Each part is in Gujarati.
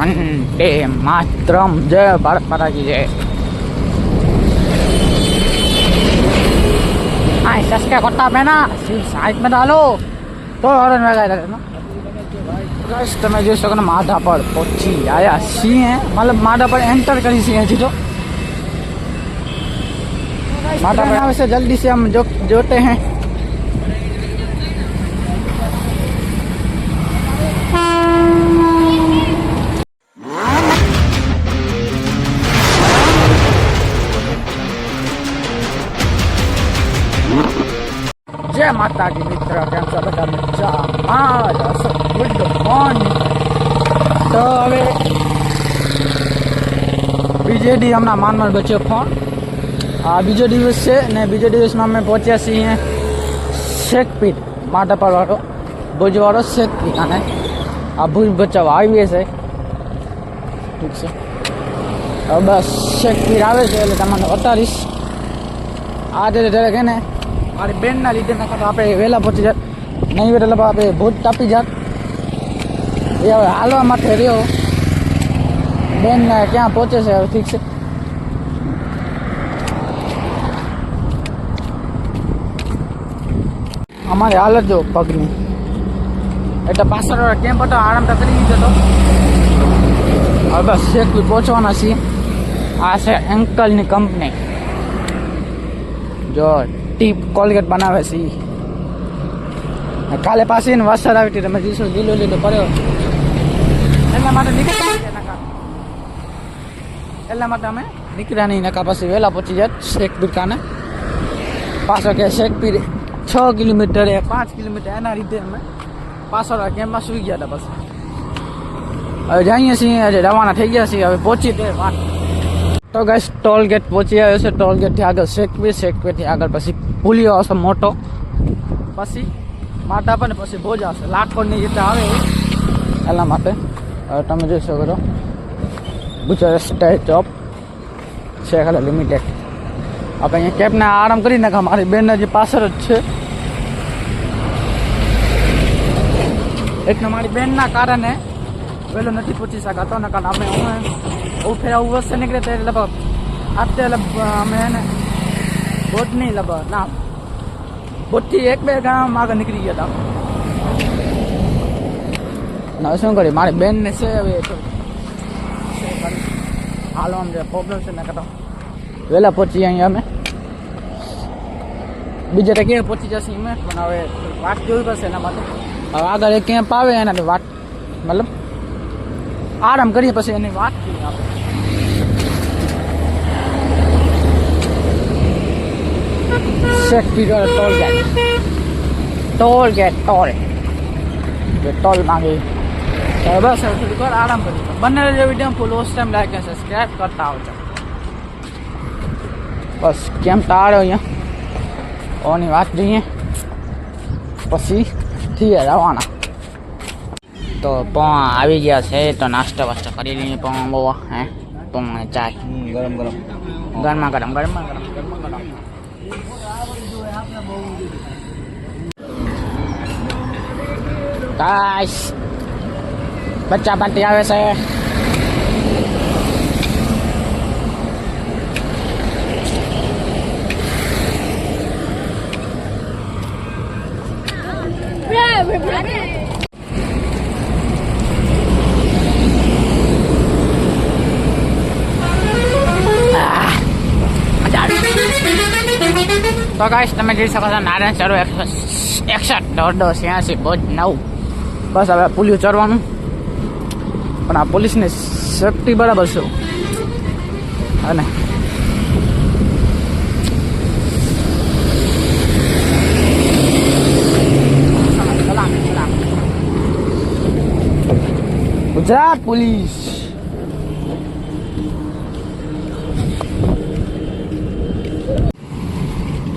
वंदे मातरम जय भारत माता की जय हाँ सस्के कुत्ता ना सिर्फ साइड में डालो तो और में गए ना कष्ट में जो सकना माधा पर पहुंची आया सी है मतलब माधा पर एंटर करी सी है चीजों माधा पर वैसे जल्दी से हम जो जोते हैं माता की मित्र गुड मॉर्निंग तो हमें बीजे डी हमारा मान मन बचे फोन आ बीजो दिवस से ने बीजे दिवस में हमें पहुंचे से हैं शेख पीट माता पर वालों बुजवारो शेख आने आ भूज बच्चा आई हुए से ठीक से अब शेख पीट से तमाम बता रही आज धीरे धीरे कहने આ રે બેના લીડન હતા આપણે વેલા પોચી જ નઈ વેલા બાપે બહુ ટાપી જ આ હવે હાલવા માટે રયો બેન ના ક્યાં પોચે છે હવે ઠીક છે અમારે હાલજો પગલું એક તો પાસરા કેમ્પટો આરામ કરવા જતો હવે બસ એક વિ પોચવાના છે આ છે એન્કલ ની કંપની જો ટી કોલગેટ બનાવે છે કાલે પાછી ને વરસાદ આવી હતી તમે જીસો લીલો લીલો કર્યો એટલા માટે નીકળ્યા એટલા માટે અમે નીકળ્યા નહીં નકા પછી વહેલા પહોંચી જાય શેખ દુકાને પાછો કે શેખ પીર છ કિલોમીટરે પાંચ કિલોમીટર એના લીધે અમે પાછળ ગેમમાં સુઈ ગયા હતા પછી હવે જઈએ છીએ રવાના થઈ ગયા છીએ હવે પહોંચી દે વાત તો ગાઈસ ટોલ ગેટ પોચીયા છે ટોલ ગેટ થી આગળ સેકમી સેકમી આગળ પછી પુલીઓ હશે મોટો પછી માટા પર પછી બોજ હશે લાકડાની જેતા આવે આલા માટે આટમે જે કરો બીચર સ્ટેચ ઓપ ચેક લિમિટેડ આપણે કેપને આરામ કરી નાખ મારી બેન ને જે પાછળ જ છે એટના મારી બેન ના કારણે પેલો નથી પૂછી શકતો નકા નામે હું આ ઉઠે हुआ से નીકળે ત્યારે લગભગ आते लगभग અમે ને નહીં લગભગ ના બોટથી એક બે ગામ આગળ નીકળી ગયા હતા હવે શું કરી મારી બેન ને છે હવે હાલો આમ જે પ્રોબ્લેમ છે ને કરતા વહેલા પહોંચી અહીંયા અમે બીજા ક્યાં પહોંચી જશે અમે પણ હવે વાત જોવી પડશે એના માટે હવે આગળ એક પાવે આવે એનાથી વાત મતલબ आराम करिए बस यानी बात toll gate toll gate toll मांगे तो तो कर आराम करिए बने वीडियो में full time like and subscribe करता हो बस केम तार हो यहाँ बात नहीं है पसी थी है रवाना Tuh, pong aja sih, tuh. Nah, coba-coba di punggung bawah, eh, punggung meja, gue belum. Gue kan makanan, gue kan makanan. Gue kan makanan, guys. તો ગાઈશ તમે જોઈ શકો છો નારાયણ ચરો એકસો એકસઠ દોઢ દો છ્યાસી બોજ નવ બસ હવે પુલિયું ચડવાનું પણ આ પોલીસની સેફટી બરાબર છે અને ગુજરાત પોલીસ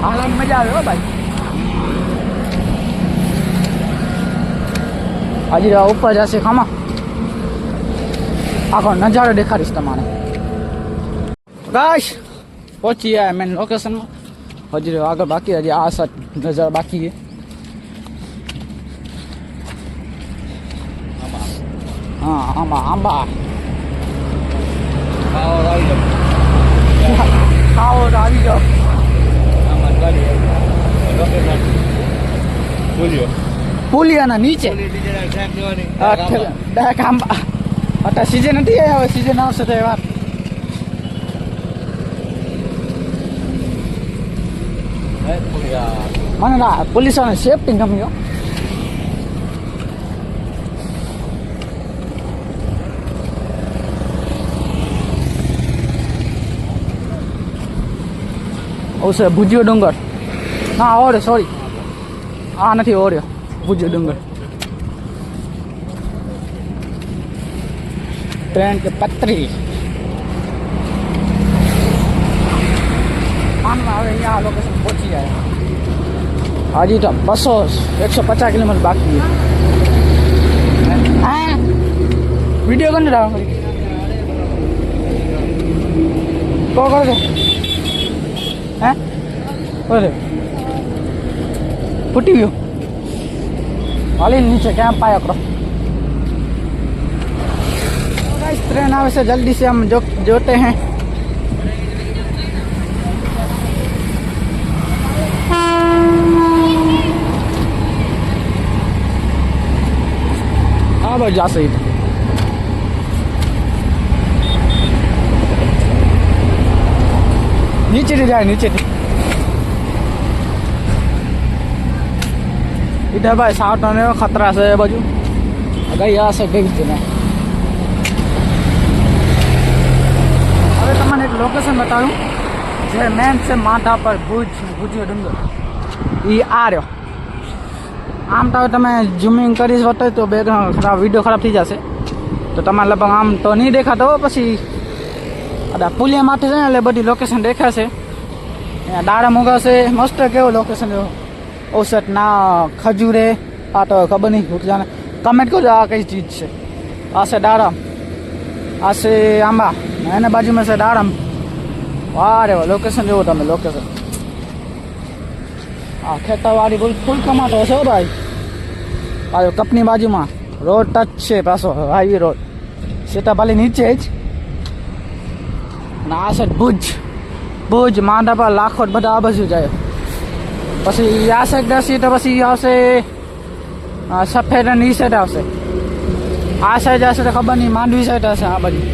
હાલાની મજા આવે હો ભાઈ આજે ઉપર જશે ખામા આખો નજારો દેખાડીશ તમારે કાશ પહોંચી ગયા મેન લોકેશનમાં હજી આગળ બાકી હજી આ સાત નજારો બાકી છે હા આંબા આંબા ખાવો આવી જાઓ ખાવો આવી જાઓ પુલિયાના નીચે આંબા અટા સીઝન નથી હવે સીઝન આવશે તો એવા મને પોલીસોને સેફટી ગમ્યો આવશે ભુજિયો ડુંગર ના ઓર્યો સોરી આ નથી ઓર્યો ભુજિયો ડુંગર ટ્રેન કે પત્રી આવે અહીંયા લોકેશન પહોંચી જાય હજી તો બસો એકસો પચાસ કિલોમીટર બાકી હા વિડીયો કોને રાખો કહો કહો अरे फुटी हुई अलि नीचे क्या पाए करो तो ट्रेन आवे से जल्दी से हम जो जोते हैं अब हाँ जा सही नीचे नीचे, नीचे इधर भाई साउथ में खतरा से बाजू अगर यहाँ से बेच देना अरे तो मैं एक लोकेशन बता दूँ जय मैन से माथा पर भूज भूज डूंगर ये आ रहे आम तो तुम जूमिंग कर तो बैकग्राउंड खराब वीडियो खराब थी जैसे तो तुम लगभग आम तो नहीं देखा तो पी अरे पुलिया माथे से बड़ी लोकेशन देखा से डारा मुगा से मस्त केव लोकेशन है ઓસટ ના ખજૂરે આ તો ખબર નહીં હું જાણે કમેન્ટ કરજો આ કઈ ચીજ છે આ છે દાડમ આ છે આંબા એના બાજુમાં છે દાડમ વારે લોકેશન જુઓ તમે લોકેશન આ ખેતરવાડી ફૂલ ફૂલ કમાતો હશે ભાઈ આ કપની બાજુમાં રોડ ટચ છે પાછો હાઈવે રોડ સીતાપાલી નીચે જ ના આ સાઈડ ભુજ ભુજ માંડાપા લાખોટ બધા આ બાજુ જાય પછી યાસે દસી તો પછી આવશે સફેદ અને ઈ સાઈડ આવશે આ સાઈડ હશે તો ખબર નહીં માંડવી સાઈડ હશે આ બધી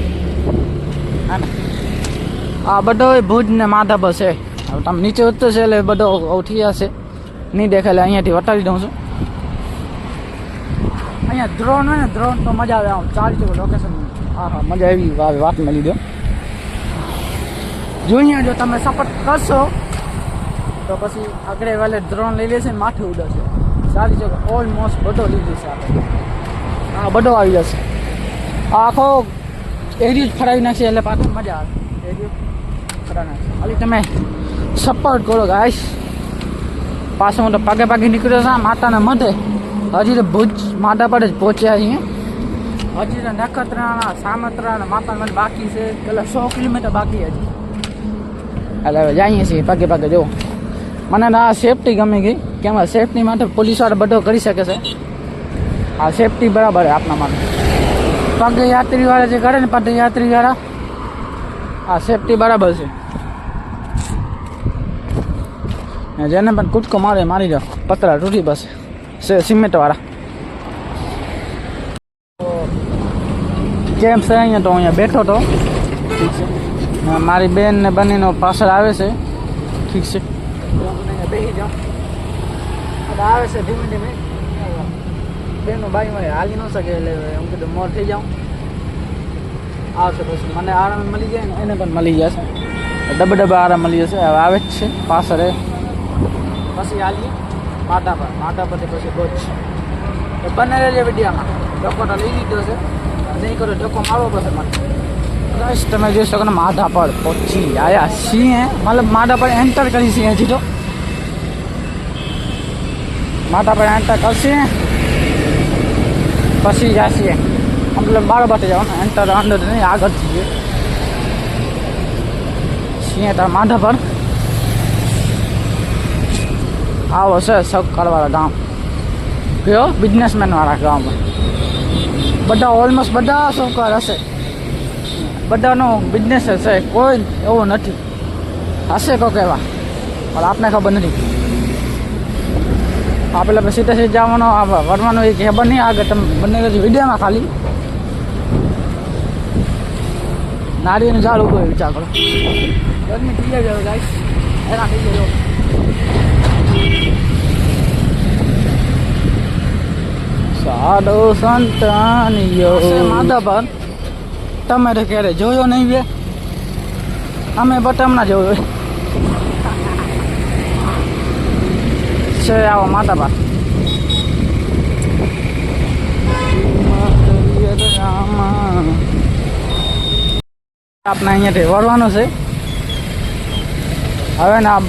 આ બધો ભુજ ને માધાપર છે હવે તમે નીચે ઉતરશે એટલે બધો ઉઠી જશે નહીં દેખાય એટલે અહીંયાથી વટાવી દઉં છું અહીંયા ડ્રોન હોય ને ડ્રોન તો મજા આવે આમ ચાલી જવું લોકેશન હા હા મજા આવી વાત મળી દો જોઈએ જો તમે સપોર્ટ કરશો તો પછી આગળ વાલે ડ્રોન લઈ લેશે ને માથે ઉડશે સારી છે ઓલમોસ્ટ બધો લીધી છે આપણે હા બધો આવી જશે આખો એરિયો જ ફરાવી નાખશે એટલે પાછું મજા આવે એરિયો ફરાવી નાખશે ખાલી તમે સપોર્ટ કરો ગાઈશ પાછો હું તો પાગે પાગે નીકળ્યો છે માતાના મધે હજી તો ભુજ માતા પડે જ પહોંચ્યા અહીંયા હજી તો નખત્રાણા સામત્રાણા માતા મઠ બાકી છે પેલા સો કિલોમીટર બાકી હજી એટલે જઈએ છીએ પાગે પાગે જવું મને આ સેફટી ગમી ગઈ કેમ સેફટી માટે પોલીસવાળા બધો કરી શકે છે આ સેફટી બરાબર આપના માટે પગયાત્રીવાળા જે કરે ને પગયાત્રીવાળા આ સેફટી બરાબર છે જેને પણ કૂદકો મારે મારી જાઓ પતરા તૂટી બસ સિમેન્ટવાળા કેમ છે અહીંયા તો અહીંયા બેઠો તો ઠીક છે મારી બેન ને બંનેનો પાછળ આવે છે ઠીક છે તો અમને અહીંયા બેસી જાઓ હવે આવે છે ધીમે ધીમે બેનો બાઈ હાલી ન શકે એટલે હું કીધું મોર થઈ જાઉં આવશે પછી મને આરામ મળી જાય ને એને પણ મળી જશે ડબ્બા ડબ્બા આરામ મળી જશે હવે આવે જ છે પાછળ પછી હાલીએ માતા પર માતા પરથી પછી ગોચ બને રહેજે વિડીયામાં ડોકો તો લઈ લીધો છે નહીં કરો ડોકો મારવો પડશે મને फर्स्ट तुम जो पर आया सी है मतलब माधा एंटर करी सी है तो माधा पर एंटर कर सी पसी जा सी है मतलब बारह बजे जाओ एंटर अंदर नहीं आगर सी है तो माधा आओ से सब कर वाला गांव बिजनेसमैन वाला गांव में बड़ा ऑलमोस्ट बड़ा सब कर બધાનો બિઝનેસ હશે કોઈ એવો નથી હશે કોક એવા પણ આપને ખબર નથી આ પેલા સીધા સીધા જવાનો વરવાનો એ ખબર નહીં આગળ તમે બંને વિડીયોમાં ખાલી નાળીનું ઝાડ ઉભો વિચાર કરો ગરમી થઈ જાય ગાઈસ એના થઈ જાય સાડો સંતાન યો માધા તમે તો ક્યારે જોયો નહીં બે અમે બટમના જોયો છે આવો માતા બા આપણે અહીંયાથી વળવાનું છે હવે ને આ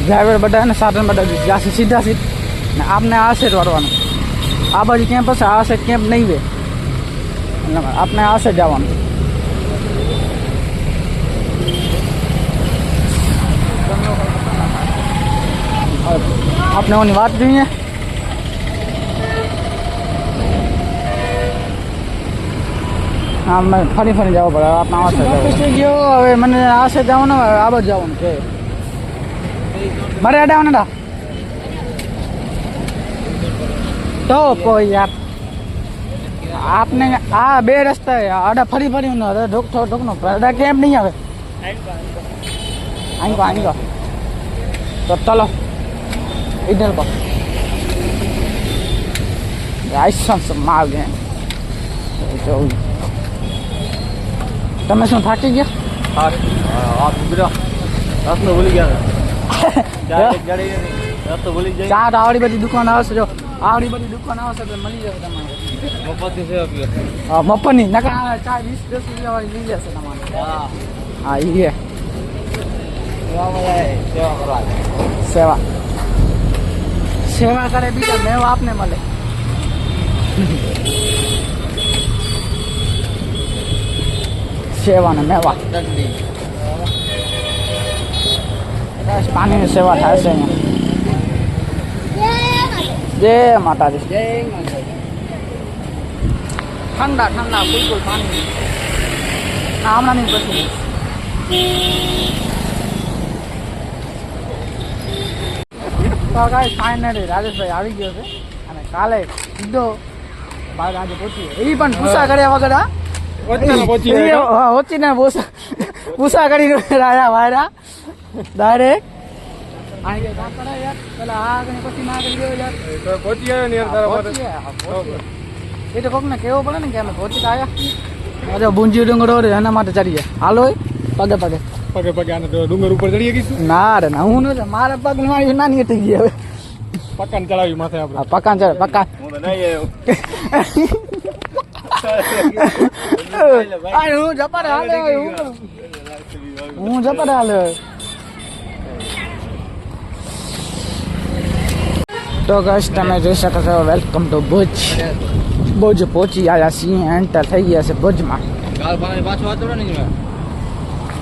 ડ્રાઈવર બધા ને સાધન બધા જાશે સીધા સીધ ને આપને આ સેટ વળવાનું આ બાજુ કેમ્પ હશે આ છે કેમ્પ નહીં વે એટલે આપણે આ સેટ જવાનું आपने अपने को दी है हाँ मैं फरी फरी जाओ पड़ा आप नाम से जाओ अबे मैंने आज से जाऊँ ना आप जाऊँ के मरे आटा वाला तो कोई आप आपने आ बे रस्ता है आटा फरी फरी हूँ ना ढोक ढोक ढोक ना पर कैंप नहीं आवे आई का आई का तो चलो इधर बा राइस मार गए तो मैं सुन थाके गया थाक हाँ, आप बिरा रात में भूल गया जा जड़े रात तो भूल बड़ी दुकान आवे जो आवड़ी बड़ी दुकान आवे से तो मिल जाए तमाम मपनी से अभी हां मपनी ना का चाय 20 दस लिया वाली मिल जाए तमाम हां आई है सेवा सेवा करे भी तो मैं आपने मले सेवा ने मेवा पानी सेवा था से जय माता दी ठंडा ठंडा बिल्कुल पानी नाम ना नहीं बस તો કાંઈ ફાઇનલી રાજેશભાઈ આવી ગયો છે અને કાલે સીધો બાર આજે પહોંચીએ એ પણ પૂછા કર્યા વગર ને વચ્ચીને પૂછા કરી રાજા વાયરા ડાયરેક્ટ એ તો કોક ને કેવો પડે ને કે અમે પહોંચી આવ્યા બુંજી ડુંગરો એના માટે ચડી ગયા હાલો પગે પગે પગે પગે આને તો ડુંગર ઉપર ચડી ગઈ ના રે ના હું નથી મારા પગ મારી નાની થઈ ગઈ હવે પકાન ચડાવી માથે આપણે પકાન ચડાવ પકાન હું જપાર હાલે હું જપાર હાલે તો ગશ તમે જોઈ શકો છો વેલકમ ટુ ભુજ ભુજ પહોંચી આવ્યા છીએ એન્ટર થઈ ગયા છે ભુજમાં પાછો વાતો ને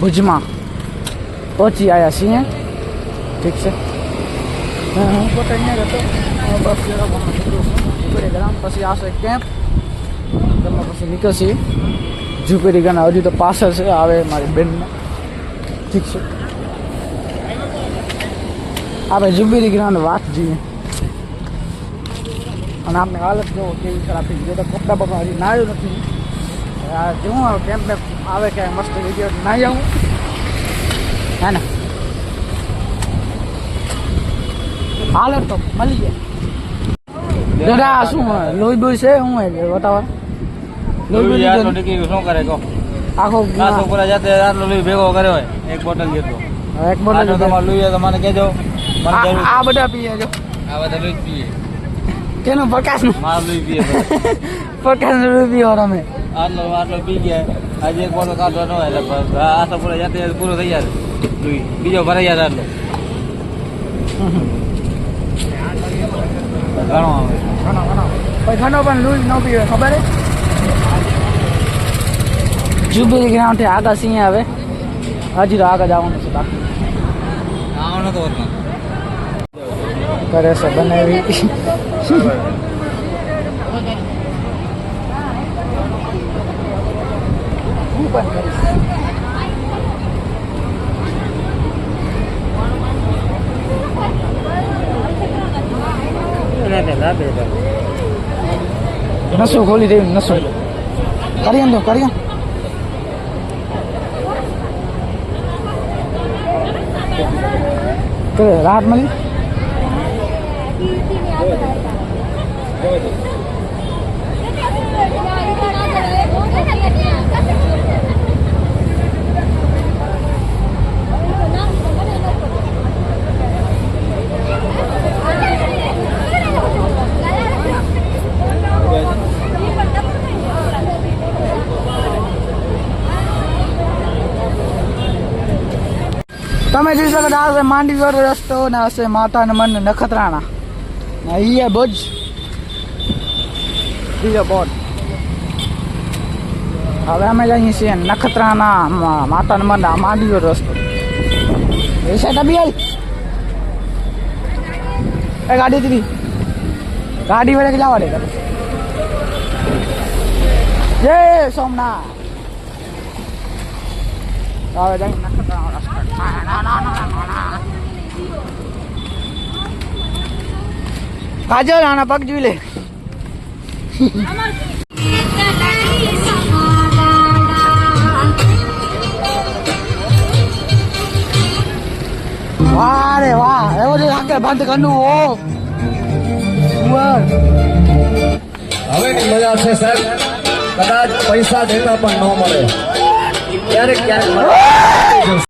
भुजमा वो चीज़ आया सी हैं ठीक से નીકળશે જુપેરી ગાના હજુ તો પાછળ છે આવે મારી બેનમાં ઠીક છે આપણે જુબેરી ગ્રાઉન્ડ વાત જોઈએ અને આપણે હાલત જોવો કેવી ખરાબ થઈ ગઈ તો કપડા બપડા હજી નાયું નથી જેવું આવે કેમ્પ આવે કે મસ્ત વિડીયો ના જાઉં હે ને હાલો તો મળી જાય દાદા શું લોહી બોઈ છે હું બતાવો શું કરે કહો આખો છોકરા જાતે આટલો લોહી ભેગો કર્યો હોય એક બોટલ જેટલો એક બોટલ તમારે લોહી તો મને કહેજો આ બધા પીએ જો આ બધા લોહી પીએ કેનો પ્રકાશ મારો લોહી પીએ પ્રકાશ લોહી પીવો તમે આટલો આટલો પી ગયા આજે એક બોલો કાઢો ન હોય એટલે આ તો પૂરો જાતે પૂરો થઈ જાય બીજો ભરાઈ જાય આટલો ઘણો આવે ઘણો પણ લૂઝ ન પીવે ખબર જુબલી ગ્રાઉન્ડ થી સિંહ આવે હજી તો આગળ જવાનું છે આવવાનું તો કરે છે બનાવી quần Nasu, holy day, Nasu. Cargando, cargando. ¿Qué? ¿Rahat Mali? Thank you. તમે જોઈ શકો આ છે માંડવીવાળો રસ્તો ને આ છે માતાને મન નખત્રાણા ને અહીંયા ભુજ બીજો બોર્ડ હવે અમે જઈએ છીએ નખત્રાણા માતાને મન માંડવીવાળો રસ્તો એ સાઈડ બી આવી એ ગાડી દીધી ગાડી વડે લાવવા દે જય સોમનાથ आवेदन काजल आना पक जुले वाह रे वाह एवो जो आके बंद करनु हो સુવર હવે मजा છે सर कदाच पैसा દેતા पर ન મળે ક્યારેક ક્યારેક